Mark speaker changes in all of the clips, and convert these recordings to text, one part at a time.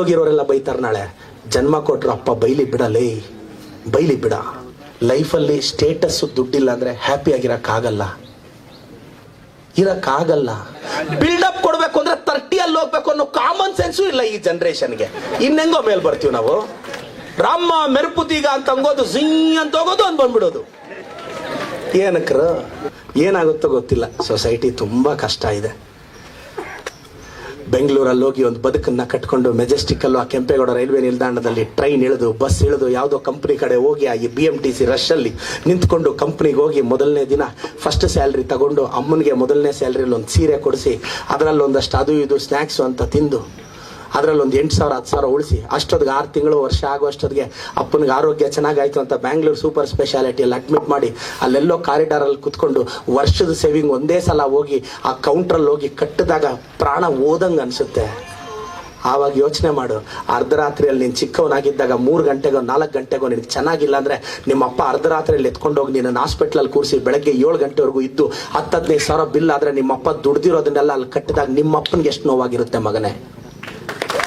Speaker 1: ಕಿತ್ತೋಗಿರೋರೆಲ್ಲ ಬೈತಾರೆ ನಾಳೆ. ಜನ್ಮ ಕೊಟ್ರು ಅಪ್ಪ, ಬೈಲಿ ಬಿಡಲೇ ಬೈಲಿ ಬಿಡ. ಲೈಫಲ್ಲಿ ಸ್ಟೇಟಸ್ ದುಡ್ಡಿಲ್ಲ ಅಂದ್ರೆ ಹ್ಯಾಪಿ ಆಗಿರಕ್ಕಾಗಲ್ಲ. ಇರಕ್ಕಾಗಲ್ಲ. ಬಿಲ್ಡಪ್ ಕೊಡ್ಬೇಕು ಅಂದ್ರೆ ತರ್ಟಿಯಲ್ಲಿ ಹೋಗ್ಬೇಕು ಅನ್ನೋ ಕಾಮನ್ ಸೆನ್ಸು ಇಲ್ಲ ಈ ಜನರೇಷನ್ಗೆ. ಇನ್ನೆಂಗೋ ಮೇಲ್ ಬರ್ತೀವಿ ನಾವು. ರಾಮ ಮೆರುಪುತೀಗ ಅಂತ ಅಂಗೋದು ಝಿಂಗ್ ಅಂತ ಹೋಗೋದು ಅಂತ ಬಂದ್ಬಿಡೋದು. ಏನಕ್ರ? ಏನಾಗುತ್ತೋ ಗೊತ್ತಿಲ್ಲ. ಸೊಸೈಟಿ ತುಂಬಾ ಕಷ್ಟ ಇದೆ. ಬೆಂಗಳೂರಲ್ಲಿ ಹೋಗಿ ಒಂದು ಬದುಕನ್ನ ಕಟ್ಕೊಂಡು ಮೆಜೆಸ್ಟಿಕ್ ಆ ಕೆಂಪೇಗೌಡ ರೈಲ್ವೆ ನಿಲ್ದಾಣದಲ್ಲಿ ಟ್ರೈನ್ ಇಳಿದು, ಬಸ್ ಇಳಿದು ಯಾವುದೋ ಕಂಪ್ನಿ ಕಡೆ ಹೋಗಿ ಆ ಬಿ ಎಂ ಟಿ ಸಿ ರಶಲ್ಲಿ ನಿಂತ್ಕೊಂಡು ಕಂಪ್ನಿಗೆ ಹೋಗಿ ಮೊದಲನೇ ದಿನ ಫಸ್ಟ್ ಸ್ಯಾಲ್ರಿ ತಗೊಂಡು ಅಮ್ಮನಿಗೆ ಮೊದಲನೇ ಸ್ಯಾಲ್ರಿಯಲ್ಲಿ ಒಂದು ಸೀರೆ ಕೊಡಿಸಿ ಅದರಲ್ಲಿ ಒಂದಷ್ಟು ಅದು ಇದು ಸ್ನ್ಯಾಕ್ಸು ಅಂತ ತಿಂದು ಅದರಲ್ಲಿ ಒಂದು ಎಂಟು ಸಾವಿರ, ಹತ್ತು ಸಾವಿರ ಉಳಿಸಿ. ಅಷ್ಟೊತ್ತಿಗೆ ಆರು ತಿಂಗಳು ವರ್ಷ ಆಗೋ ಅಷ್ಟೊತ್ತಿಗೆ ಅಪ್ಪನಿಗೆ ಆರೋಗ್ಯ ಚೆನ್ನಾಗಾಯ್ತು ಅಂತ ಬ್ಯಾಂಗ್ಳೂರು ಸೂಪರ್ ಸ್ಪೆಷಾಲಿಟಿಯಲ್ಲಿ ಅಡ್ಮಿಟ್ ಮಾಡಿ ಅಲ್ಲೆಲ್ಲೋ ಕಾರಿಡಾರಲ್ಲಿ ಕುತ್ಕೊಂಡು ವರ್ಷದ ಸೇವಿಂಗ್ ಒಂದೇ ಸಲ ಹೋಗಿ ಆ ಕೌಂಟ್ರಲ್ಲಿ ಹೋಗಿ ಕಟ್ಟಿದಾಗ ಪ್ರಾಣ ಓದಂಗೆ ಅನಿಸುತ್ತೆ. ಆವಾಗ ಯೋಚನೆ ಮಾಡು, ಅರ್ಧರಾತ್ರಿಯಲ್ಲಿ ನೀನು ಚಿಕ್ಕವನಾಗಿದ್ದಾಗ ಮೂರು ಗಂಟೆಗೋ, ನಾಲ್ಕು ಗಂಟೆಗೋ ನಿನಗೆ ಚೆನ್ನಾಗಿಲ್ಲ ಅಂದರೆ ನಿಮ್ಮ ಅಪ್ಪ ಅರ್ಧರಾತ್ರಿಯಲ್ಲಿ ಎತ್ಕೊಂಡೋಗಿ ನಿನ್ನ ಹಾಸ್ಪಿಟ್ಲಲ್ಲಿ ಕೂರಿಸಿ ಬೆಳಗ್ಗೆ ಏಳು ಗಂಟೆವರೆಗೂ ಇದ್ದು ಹತ್ತು, ಹದಿನೈದು ಸಾವಿರ ಬಿಲ್ ಆದರೆ ನಿಮ್ಮ ಅಪ್ಪ ದುಡ್ದಿರೋದನ್ನೆಲ್ಲ ಅಲ್ಲಿ ಕಟ್ಟಿದಾಗ ನಿಮ್ಮ ಅಪ್ಪನಿಗೆ ಎಷ್ಟು ನೋವಾಗಿರುತ್ತೆ ಮಗನೇ.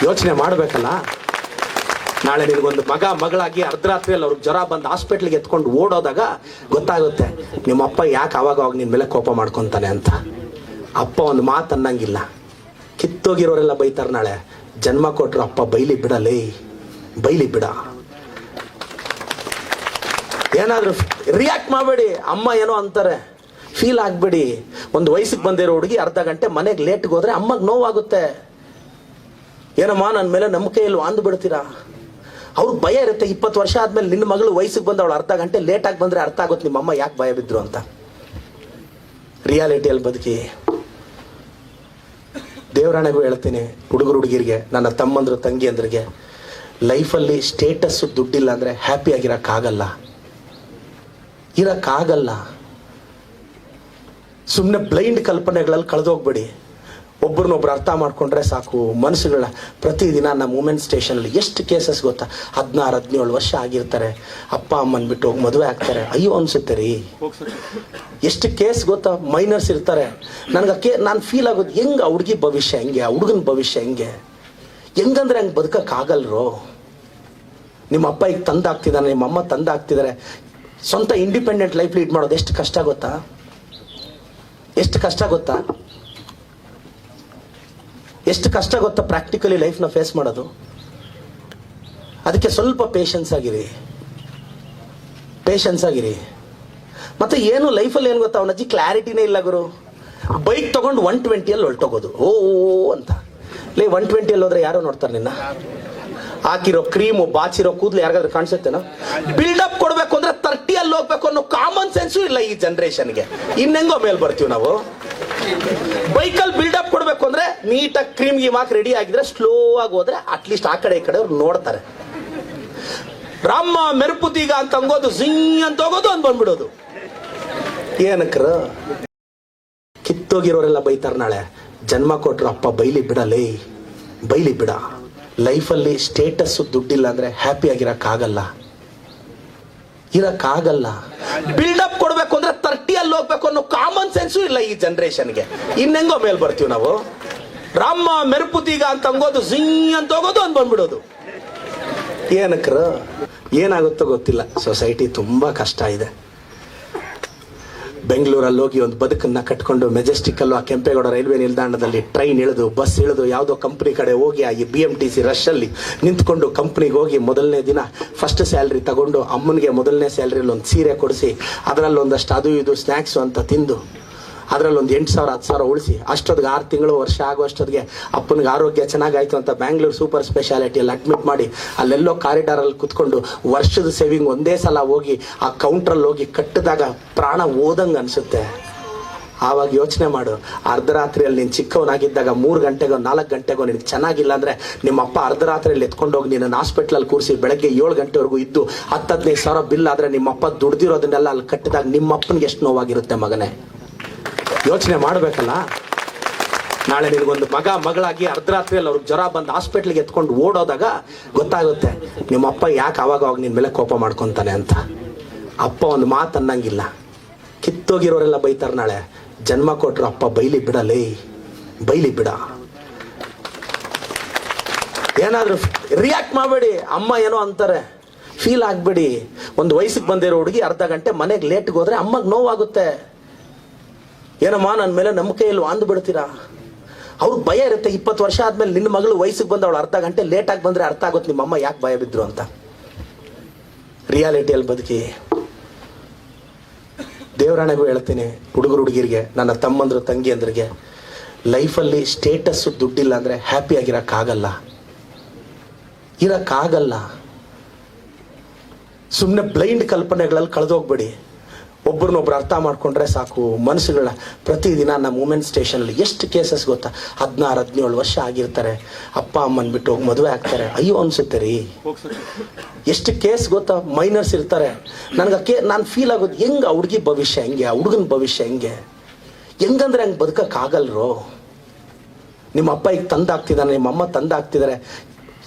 Speaker 1: ಯೋಚನೆ ಮಾಡಬೇಕಲ್ಲ? ನಾಳೆ ನಿನಗೊಂದು ಮಗ, ಮಗಳಾಗಿ ಅರ್ಧರಾತ್ರಿಯಲ್ಲಿ ಅವ್ರಿಗೆ ಜ್ವರ ಬಂದು ಹಾಸ್ಪಿಟ್ಲಿಗೆ ಎತ್ಕೊಂಡು ಓಡೋದಾಗ ಗೊತ್ತಾಗುತ್ತೆ ನಿಮ್ಮ ಅಪ್ಪ ಯಾಕೆ ಅವಾಗ ನಿನ್ನ ಮೇಲೆ ಕೋಪ ಮಾಡ್ಕೊತಾನೆ ಅಂತ. ಅಪ್ಪ ಒಂದು ಮಾತು ಅನ್ನಂಗಿಲ್ಲ. ಕಿತ್ತೋಗಿರೋರೆಲ್ಲ ಬೈತಾರೆ ನಾಳೆ, ಜನ್ಮ ಕೊಟ್ರು ಅಪ್ಪ, ಬೈಲಿ ಬಿಡಲೇ ಬೈಲಿ ಬಿಡ. ಏನಾದರೂ ರಿಯಾಕ್ಟ್ ಮಾಡಬೇಡಿ, ಅಮ್ಮ ಏನೋ ಅಂತಾರೆ ಫೀಲ್ ಆಗಬೇಡಿ. ಒಂದು ವಯಸ್ಸಿಗೆ ಬಂದಿರೋ ಹುಡುಗಿ ಅರ್ಧ ಗಂಟೆ ಮನೆಗೆ ಲೇಟ್ಗೆ ಹೋದ್ರೆ ಅಮ್ಮಗೆ ನೋವಾಗುತ್ತೆ. ಏನಮ್ಮ ನನ್ನ ಮೇಲೆ ನಂಬಿಕೆ ಇಲ್ವಾ ಅಂದು ಬಿಡ್ತೀರಾ? ಅವ್ರಿಗೆ ಭಯ ಇರುತ್ತೆ. ಇಪ್ಪತ್ತು ವರ್ಷ ಆದ್ಮೇಲೆ ನಿನ್ನ ಮಗಳು ವಯಸ್ಸಿಗೆ ಬಂದು ಅವಳು ಅರ್ಧ ಗಂಟೆ ಲೇಟಾಗಿ ಬಂದರೆ ಅರ್ಥ ಆಗುತ್ತೆ ನಿಮ್ಮಮ್ಮ ಯಾಕೆ ಭಯ ಬಿದ್ರು ಅಂತ. ರಿಯಾಲಿಟಿಯಲ್ಲಿ ಬದುಕಿ. ದೇವರಾಣೆಗೂ ಹೇಳ್ತೀನಿ, ಹುಡುಗರು ಹುಡುಗಿರಿಗೆ, ನನ್ನ ತಮ್ಮಂದ್ರು ತಂಗಿಯಂದ್ರಿಗೆ ಲೈಫಲ್ಲಿ ಸ್ಟೇಟಸ್ ದುಡ್ಡಿಲ್ಲ ಅಂದ್ರೆ ಹ್ಯಾಪಿ ಆಗಿರಕ್ಕಾಗಲ್ಲ. ಇರಕ್ಕಾಗಲ್ಲ. ಸುಮ್ಮನೆ ಬ್ಲೈಂಡ್ ಕಲ್ಪನೆಗಳಲ್ಲಿ ಕಳೆದೋಗ್ಬೇಡಿ. ಒಬ್ರನ್ನೊಬ್ರು ಅರ್ಥ ಮಾಡ್ಕೊಂಡ್ರೆ ಸಾಕು. ಮನಸ್ಸುಗಳ ಪ್ರತಿದಿನ ನಮ್ಮ ವುಮೆನ್ ಸ್ಟೇಷನಲ್ಲಿ ಎಷ್ಟು ಕೇಸಸ್ ಗೊತ್ತಾ? ಹದಿನಾರು, ಹದಿನೇಳು ವರ್ಷ ಆಗಿರ್ತಾರೆ. ಅಪ್ಪ, ಅಮ್ಮನ ಬಿಟ್ಟು ಹೋಗಿ ಮದುವೆ ಆಗ್ತಾರೆ. ಅಯ್ಯೋ ಅನ್ಸುತ್ತೆ ರೀ. ಎಷ್ಟು ಕೇಸ್ ಗೊತ್ತಾ? ಮೈನರ್ಸ್ ಇರ್ತಾರೆ. ನನಗೆ ಕೇ ನಾನು ಫೀಲ್ ಆಗೋದು ಹೆಂಗೆ ಆ ಹುಡುಗಿ ಭವಿಷ್ಯ ಹೆಂಗೆ? ಆ ಹುಡುಗನ ಭವಿಷ್ಯ ಹೆಂಗೆ? ಹೆಂಗಂದ್ರೆ ಹಂಗೆ ಬದುಕೋಕ್ಕಾಗಲ್ರೋ? ನಿಮ್ಮ ಅಪ್ಪ ಈಗ ತಂದಾಗ್ತಿದ್ದಾನೆ ನಿಮ್ಮ ಅಮ್ಮ ತಂದಾಗ್ತಿದ್ದಾರೆ ಸ್ವಂತ ಇಂಡಿಪೆಂಡೆಂಟ್ ಲೈಫ್ ಲೀಡ್ ಮಾಡೋದು ಎಷ್ಟು ಕಷ್ಟ ಗೊತ್ತಾ? ಎಷ್ಟು ಕಷ್ಟ ಗೊತ್ತಾ? ಎಷ್ಟು ಕಷ್ಟ ಗೊತ್ತಾ ಪ್ರಾಕ್ಟಿಕಲಿ ಲೈಫ್ನ ಫೇಸ್ ಮಾಡೋದು? ಅದಕ್ಕೆ ಸ್ವಲ್ಪ ಪೇಷನ್ಸ್ ಆಗಿರಿ. ಪೇಷನ್ಸ್ ಆಗಿರಿ. ಮತ್ತೆ ಏನು ಲೈಫಲ್ಲಿ ಏನು ಗೊತ್ತಾ ಅವನಜ್ಜಿ ಕ್ಲಾರಿಟಿನೇ ಇಲ್ಲ ಗುರು. ಬೈಕ್ ತಗೊಂಡು ಒನ್ ಟ್ವೆಂಟಿಯಲ್ಲಿ ಹೊಲ್ಟೋಗೋದು ಓ ಅಂತ. ಲೇ ಒನ್ ಟ್ವೆಂಟಿಯಲ್ಲಿ ಹೋದ್ರೆ ಯಾರೋ ನೋಡ್ತಾರೆ ನಿನ್ನ? ಹಾಕಿರೋ ಕ್ರೀಮು ಬಾಚಿರೋ ಕೂದಲು ಯಾರಿಗಾದ್ರೂ ಕಾಣಿಸುತ್ತೇನೋ? ಬಿಲ್ಡಪ್ ಕೊಡಬೇಕು ಅಂದ್ರೆ ತರ್ಟಿಯಲ್ಲಿ ಹೋಗ್ಬೇಕು ಅನ್ನೋ ಕಾಮನ್ ಸೆನ್ಸು ಇಲ್ಲ ಈ ಜನರೇಷನ್ಗೆ ಇನ್ನೆಂಗೋ ಮೇಲ್ ಬರ್ತೀವಿ ನಾವು. ಬೈಕಲ್ಲಿ ಬಿಲ್ಡಪ್ ನೀಟಾಗಿ ಕ್ರೀಮ್ ಗೀಮ್ ಹಾಕಿ ರೆಡಿ ಆಗಿದ್ರೆ ಸ್ಲೋ ಆಗಿ ಹೋದ್ರೆ ಅಟ್ಲೀಸ್ಟ್ ಆ ಕಡೆ ಈ ಕಡೆ ಅವ್ರು ನೋಡ್ತಾರೆ. ರಾಮ ಮೆರುಪುತೀಗ ಅಂತ ಅಂಗೋದು ಝಿಂಗ್ ಅಂತ ಹೋಗೋದು ಅಂತ ಬಂದ್ಬಿಡೋದು. ಏನಕ್ರ? ಕಿತ್ತೋಗಿರೋರೆಲ್ಲ ಬೈತಾರೆ ನಾಳೆ. ಜನ್ಮ ಕೊಟ್ರು ಅಪ್ಪ, ಬೈಲಿ ಬಿಡಲೇ ಬೈಲಿ ಬಿಡ. ಲೈಫಲ್ಲಿ ಸ್ಟೇಟಸ್ ದುಡ್ಡಿಲ್ಲ ಅಂದ್ರೆ ಹ್ಯಾಪಿ ಆಗಿರಕ್ಕಾಗಲ್ಲ ಇರಕ್ಕಾಗಲ್ಲ ಬಿಲ್ಡಪ್ ಕೊಡ್ಬೇಕು ಅಂದ್ರೆ ತರ್ಟಿಯಲ್ಲಿ ಹೋಗ್ಬೇಕು ಅನ್ನೋ ಕಾಮನ್ ಸೆನ್ಸು ಇಲ್ಲ ಈ ಜನರೇಷನ್ಗೆ ಇನ್ನೆಂಗೋ ಮೇಲ್ ಬರ್ತೀವಿ ನಾವು. ರಾಮ ಮೆರುಪುತೀಗ ಅಂತ ಅಂಗೋದು ಸಿಂಗ್ ಅಂತ ಹೋಗೋದು ಅಂತ ಬಂದ್ಬಿಡೋದು. ಏನಕ್ರ? ಏನಾಗುತ್ತೋ ಗೊತ್ತಿಲ್ಲ. ಸೊಸೈಟಿ ತುಂಬಾ ಕಷ್ಟ ಇದೆ. ಬೆಂಗಳೂರಲ್ಲಿ ಹೋಗಿ ಒಂದು ಬದುಕನ್ನ ಕಟ್ಕೊಂಡು ಮೆಜೆಸ್ಟಿಕ್ ಅಲ್ಲೂ ಆ ಕೆಂಪೇಗೌಡ ರೈಲ್ವೆ ನಿಲ್ದಾಣದಲ್ಲಿ ಟ್ರೈನ್ ಇಳಿದು, ಬಸ್ ಇಳಿದು, ಯಾವುದೋ ಕಂಪ್ನಿ ಕಡೆ ಹೋಗಿ ಆ ಬಿ ಎಂ ಟಿ ಸಿ ರಶಲ್ಲಿ ನಿಂತ್ಕೊಂಡು ಕಂಪ್ನಿಗೆ ಹೋಗಿ ಮೊದಲನೇ ದಿನ ಫಸ್ಟ್ ಸ್ಯಾಲ್ರಿ ತಗೊಂಡು ಅಮ್ಮನಿಗೆ ಮೊದಲನೇ ಸ್ಯಾಲ್ರಿಯಲ್ಲಿ ಒಂದು ಸೀರೆ ಕೊಡಿಸಿ ಅದರಲ್ಲಿ ಒಂದಷ್ಟು ಅದು ಇದು ಸ್ನ್ಯಾಕ್ಸು ಅಂತ ತಿಂದು ಅದರಲ್ಲಿ ಒಂದು ಎಂಟು ಸಾವಿರ, ಹತ್ತು ಸಾವಿರ ಉಳಿಸಿ, ಅಷ್ಟೊತ್ತಿಗೆ ಆರು ತಿಂಗಳು ವರ್ಷ ಆಗೋ ಅಷ್ಟೊತ್ತಿಗೆ ಅಪ್ಪನಿಗೆ ಆರೋಗ್ಯ ಚೆನ್ನಾಗಾಯ್ತು ಅಂತ ಬ್ಯಾಂಗ್ಳೂರು ಸೂಪರ್ ಸ್ಪೆಷಾಲಿಟಿಯಲ್ಲಿ ಅಡ್ಮಿಟ್ ಮಾಡಿ, ಅಲ್ಲೆಲ್ಲೋ ಕಾರಿಡಾರಲ್ಲಿ ಕುತ್ಕೊಂಡು ವರ್ಷದ ಸೇವಿಂಗ್ ಒಂದೇ ಸಲ ಹೋಗಿ ಆ ಕೌಂಟ್ರಲ್ಲಿ ಹೋಗಿ ಕಟ್ಟಿದಾಗ ಪ್ರಾಣ ಓದಂಗೆ ಅನಿಸುತ್ತೆ. ಆವಾಗ ಯೋಚನೆ ಮಾಡು, ಅರ್ಧರಾತ್ರಿಯಲ್ಲಿ ನೀನು ಚಿಕ್ಕವನಾಗಿದ್ದಾಗ ಮೂರು ಗಂಟೆಗೋ, ನಾಲ್ಕು ಗಂಟೆಗೋ ನಿನಗೆ ಚೆನ್ನಾಗಿಲ್ಲ ಅಂದರೆ ನಿಮ್ಮ ಅಪ್ಪ ಅರ್ಧರಾತ್ರಿಯಲ್ಲಿ ಎತ್ಕೊಂಡೋಗಿ ನಿನ್ನ ಹಾಸ್ಪಿಟ್ಲಲ್ಲಿ ಕೂರಿಸಿ ಬೆಳಗ್ಗೆ ಏಳು ಗಂಟೆವರೆಗೂ ಇದ್ದು ಹತ್ತು, ಹದಿನೈದು ಸಾವಿರ ಬಿಲ್ ಆದರೆ ನಿಮ್ಮ ಅಪ್ಪ ದುಡ್ದಿರೋದನ್ನೆಲ್ಲ ಅಲ್ಲಿ ಕಟ್ಟಿದಾಗ ನಿಮ್ಮ ಅಪ್ಪನಿಗೆ ಎಷ್ಟು ನೋವಾಗಿರುತ್ತೆ ಮಗನೇ. ಯೋಚನೆ ಮಾಡಬೇಕಲ್ಲ? ನಾಳೆ ನಿನಗೊಂದು ಮಗ, ಮಗಳಾಗಿ ಅರ್ಧರಾತ್ರಿಯಲ್ಲಿ ಅವ್ರಿಗೆ ಜ್ವರ ಬಂದು ಹಾಸ್ಪಿಟ್ಲಿಗೆ ಎತ್ಕೊಂಡು ಓಡೋದಾಗ ಗೊತ್ತಾಗುತ್ತೆ ನಿಮ್ಮ ಅಪ್ಪ ಯಾಕೆ ಅವಾಗ ನಿನ್ನ ಮೇಲೆ ಕೋಪ ಮಾಡ್ಕೊತಾನೆ ಅಂತ. ಅಪ್ಪ ಒಂದು ಮಾತು ಅನ್ನಂಗಿಲ್ಲ. ಕಿತ್ತೋಗಿರೋರೆಲ್ಲ ಬೈತಾರೆ ನಾಳೆ, ಜನ್ಮ ಕೊಟ್ರು ಅಪ್ಪ, ಬೈಲಿ ಬಿಡಲೇ ಬೈಲಿ ಬಿಡ. ಏನಾದರೂ ರಿಯಾಕ್ಟ್ ಮಾಡಬೇಡಿ, ಅಮ್ಮ ಏನೋ ಅಂತಾರೆ ಫೀಲ್ ಆಗಬೇಡಿ. ಒಂದು ವಯಸ್ಸಿಗೆ ಬಂದಿರೋ ಹುಡುಗಿ ಅರ್ಧ ಗಂಟೆ ಮನೆಗೆ ಲೇಟ್ಗೆ ಹೋದ್ರೆ ಅಮ್ಮಗೆ ನೋವಾಗುತ್ತೆ. ಏನಮ್ಮ ನನ್ನ ಮೇಲೆ ನಂಬಿಕೆ ಇಲ್ವಾ ಅಂದು ಬಿಡ್ತೀರಾ? ಅವ್ರಿಗೆ ಭಯ ಇರುತ್ತೆ, ಇಪ್ಪತ್ತು ವರ್ಷ ಆದ್ಮೇಲೆ ನಿನ್ನ ಮಗಳು ವಯಸ್ಸಿಗೆ ಬಂದ ಅವಳು ಅರ್ಧ ಗಂಟೆ ಲೇಟ್ ಆಗಿ ಬಂದ್ರೆ ಅರ್ಥ ಆಗುತ್ತೆ ನಿಮ್ಮ ಅಮ್ಮ ಯಾಕೆ ಭಯ ಬಿದ್ರು ಅಂತ. ರಿಯಾಲಿಟಿಯಲ್ಲಿ ಬದುಕಿ. ದೇವರಾಣೆಗೂ ಹೇಳ್ತೀನಿ, ಹುಡುಗರು, ಹುಡುಗಿರಿಗೆ, ನನ್ನ ತಮ್ಮಂದ್ರು, ತಂಗಿಯಂದ್ರಿಗೆ ಲೈಫಲ್ಲಿ ಸ್ಟೇಟಸ್ಸು ದುಡ್ಡಿಲ್ಲ ಅಂದರೆ ಹ್ಯಾಪಿ ಆಗಿರಕ್ಕಾಗಲ್ಲ. ಇರೋಕ್ಕಾಗಲ್ಲ. ಸುಮ್ಮನೆ ಬ್ಲೈಂಡ್ ಕಲ್ಪನೆಗಳಲ್ಲಿ ಕಳೆದೋಗ್ಬೇಡಿ. ಒಬ್ರನ್ನೊಬ್ರು ಅರ್ಥ ಮಾಡ್ಕೊಂಡ್ರೆ ಸಾಕು. ಮನಸ್ಸುಗಳ ಪ್ರತಿದಿನ ನಮ್ಮ ವುಮೆನ್ ಸ್ಟೇಷನಲ್ಲಿ ಎಷ್ಟು ಕೇಸಸ್ ಗೊತ್ತಾ? ಹದಿನಾರು, ಹದಿನೇಳು ವರ್ಷ ಆಗಿರ್ತಾರೆ. ಅಪ್ಪ, ಅಮ್ಮನ ಬಿಟ್ಟು ಹೋಗಿ ಮದುವೆ ಆಗ್ತಾರೆ. ಅಯ್ಯೋ ಅನ್ಸುತ್ತೆ ರೀ. ಎಷ್ಟು ಕೇಸ್ ಗೊತ್ತಾ? ಮೈನರ್ಸ್ ಇರ್ತಾರೆ. ನನಗೆ ಕೇ ನಾನು ಫೀಲ್ ಆಗೋದು ಹೆಂಗೆ ಆ ಹುಡುಗಿ ಭವಿಷ್ಯ ಹೆಂಗೆ? ಆ ಹುಡುಗನ ಭವಿಷ್ಯ ಹೆಂಗೆ? ಹೆಂಗಂದ್ರೆ ಹಂಗೆ ಬದುಕೋಕ್ಕಾಗಲ್ರೋ ನಿಮ್ಮ ಅಪ್ಪ ಈಗ ತಂದಾಗ್ತಿದ್ದಾನೆ ನಿಮ್ಮ ಅಮ್ಮ ತಂದಾಗ್ತಿದ್ದಾರೆ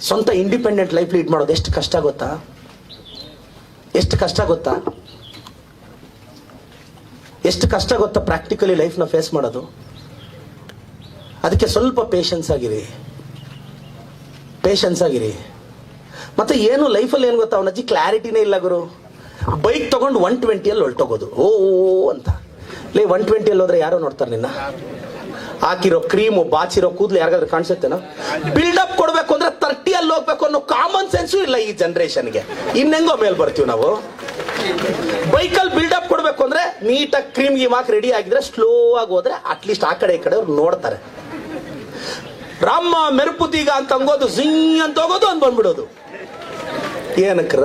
Speaker 1: ಸ್ವಂತ ಇಂಡಿಪೆಂಡೆಂಟ್ ಲೈಫ್ ಲೀಡ್ ಮಾಡೋದು ಎಷ್ಟು ಕಷ್ಟ ಗೊತ್ತಾ? ಎಷ್ಟು ಕಷ್ಟ ಗೊತ್ತಾ? ಎಷ್ಟು ಕಷ್ಟ ಗೊತ್ತಾ ಪ್ರಾಕ್ಟಿಕಲಿ ಲೈಫ್ನ ಫೇಸ್ ಮಾಡೋದು? ಅದಕ್ಕೆ ಸ್ವಲ್ಪ ಪೇಷನ್ಸ್ ಆಗಿರಿ. ಪೇಷನ್ಸ್ ಆಗಿರಿ. ಮತ್ತೆ ಏನು ಲೈಫಲ್ಲಿ ಏನು ಗೊತ್ತಾ? ಅವನಜ್ಜಿ ಕ್ಲಾರಿಟಿನೇ ಇಲ್ಲ ಗುರು. ಬೈಕ್ ತಗೊಂಡು ಒನ್ ಟ್ವೆಂಟಿಯಲ್ಲಿ ಹೊಲ್ಟೋಗೋದು ಓ ಅಂತ. ಲೇ ಒನ್ ಟ್ವೆಂಟಿಯಲ್ಲಿ ಹೋದ್ರೆ ಯಾರೋ ನೋಡ್ತಾರೆ ನಿನ್ನ? ಹಾಕಿರೋ ಕ್ರೀಮು ಬಾಚಿರೋ ಕೂದಲು ಯಾರಿಗಾದ್ರೂ ಕಾಣಿಸುತ್ತೇನೋ? ಬಿಲ್ಡಪ್ ಕೊಡಬೇಕು ಅಂದ್ರೆ ತರ್ಟಿಯಲ್ಲಿ ಹೋಗ್ಬೇಕು ಅನ್ನೋ ಕಾಮನ್ ಸೆನ್ಸು ಇಲ್ಲ ಈ ಜನರೇಷನ್ಗೆ ಇನ್ನೆಂಗೋ ಮೇಲೆ ಬರ್ತೀವಿ ನಾವು. ಬೈಕಲ್ಲಿ ನೀಟಾಗಿ ಕ್ರೀಮ್ ಗೀಮ್ ಹಾಕಿ ರೆಡಿ ಆಗಿದ್ರೆ ಸ್ಲೋ ಆಗಿ ಹೋದ್ರೆ ಅಟ್ಲೀಸ್ಟ್ ಆ ಕಡೆ ಈ ಕಡೆ ಅವ್ರು ನೋಡ್ತಾರೆ. ರಾಮ ಮೆರುಪುತೀಗ ಅಂತ ಅಂಗೋದು ಝಿಂಗ್ ಅಂತ ಹೋಗೋದು ಅಂತ ಬಂದ್ಬಿಡೋದು. ಏನಕ್ರ?